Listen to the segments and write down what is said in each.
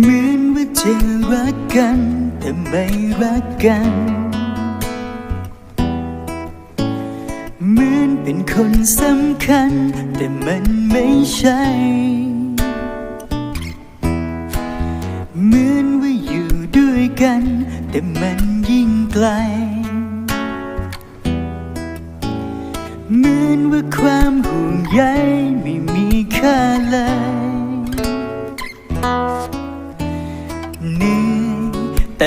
เหมือนว่าจะรักกัน แต่ไม่รักกัน เหมือนเป็นคนสำคัญ แต่มันไม่ใช่ เหมือนว่าอยู่ด้วยกัน แต่มันยิ่งไกล เหมือนว่าความห่วงใยไม่มีค่าเลย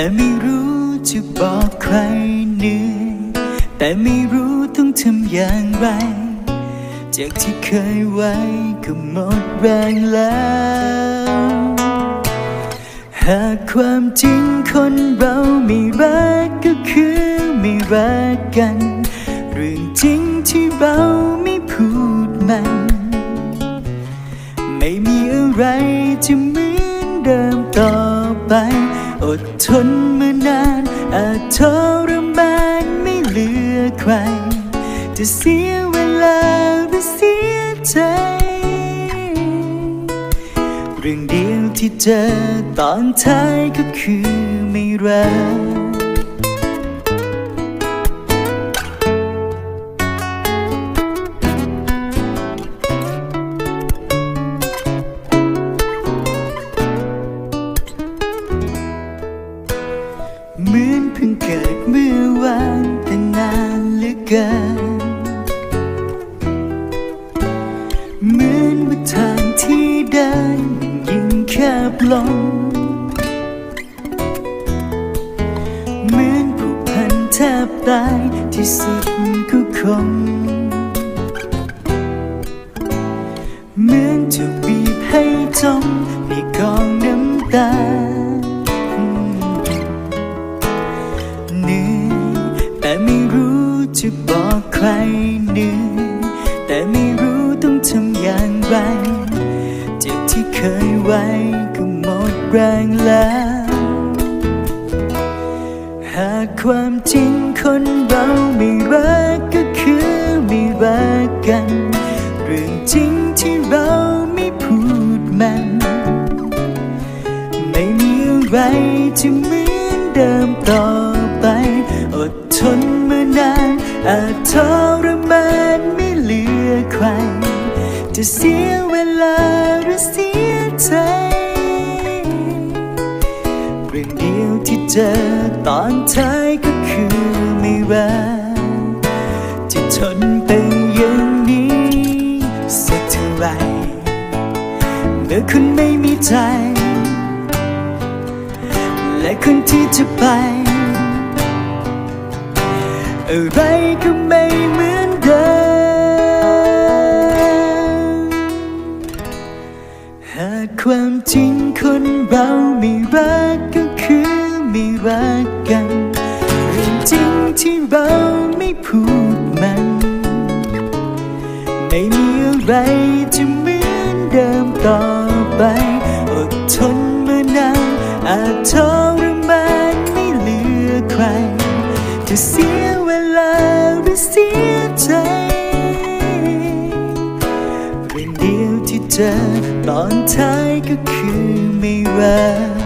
แต่ไม่รู้จะบอกใครเหนื่อยแต่ไม่รู้ต้องทำอย่างไร จากที่เคยไว้ก็หมดแรงแล้ว หากความจริงคนเราไม่รักก็คือไม่รักกัน เรื่องจริงที่เราไม่พูดมัน ไม่มีอะไรจะเหมือนเดิมต่อไป อดทนมานานอาจทรมานไม่เหลือใคร จะเสียเวลาหรือเสียใจ เรื่องเดียวที่เจอตอนท้ายก็คือไม่รัก กินเหมือนว่าทางที่เดินยิ่งแคบลง เหมือนผูกพันแทบตายที่สุดก็คงเหมือนจะบีบให้จมในกองน้ำตา จะบอกใครหนื่อยแต่ไม่รู้ต้องทำอย่างไร เจ็บที่เคยไว้ก็หมดแรงแล้ว หากความจริงคนเราไม่รักก็คือไม่รักกัน เรื่องจริงที่เราไม่พูดมัน ไม่มีอะไรจะเหมือนเดิมต่อไป อดทนมา อาจทรมานไม่เหลือใคร จะเสียเวลาหรือเสียใจเรื่องเดียวที่เจอตอนท้ายก็คือไม่รักจะทนไปอย่างนี้สักเท่าไรเมื่อคุณไม่มีใจ และคนที่จะไป อะไรก็ไม่เหมือนเดิมหากความจริงคนเราไม่รักก็คือไม่รักกันเรื่องจริงที่เราไม่พูดมัน ไม่มีอะไรจะเหมือนเดิมต่อไปอดทนมานานอาจทรมานไม่เหลือใคร จะเสียเวลาหรือเสียใจเรื่องเดียวที่เจอตอนท้ายก็คือไม่รัก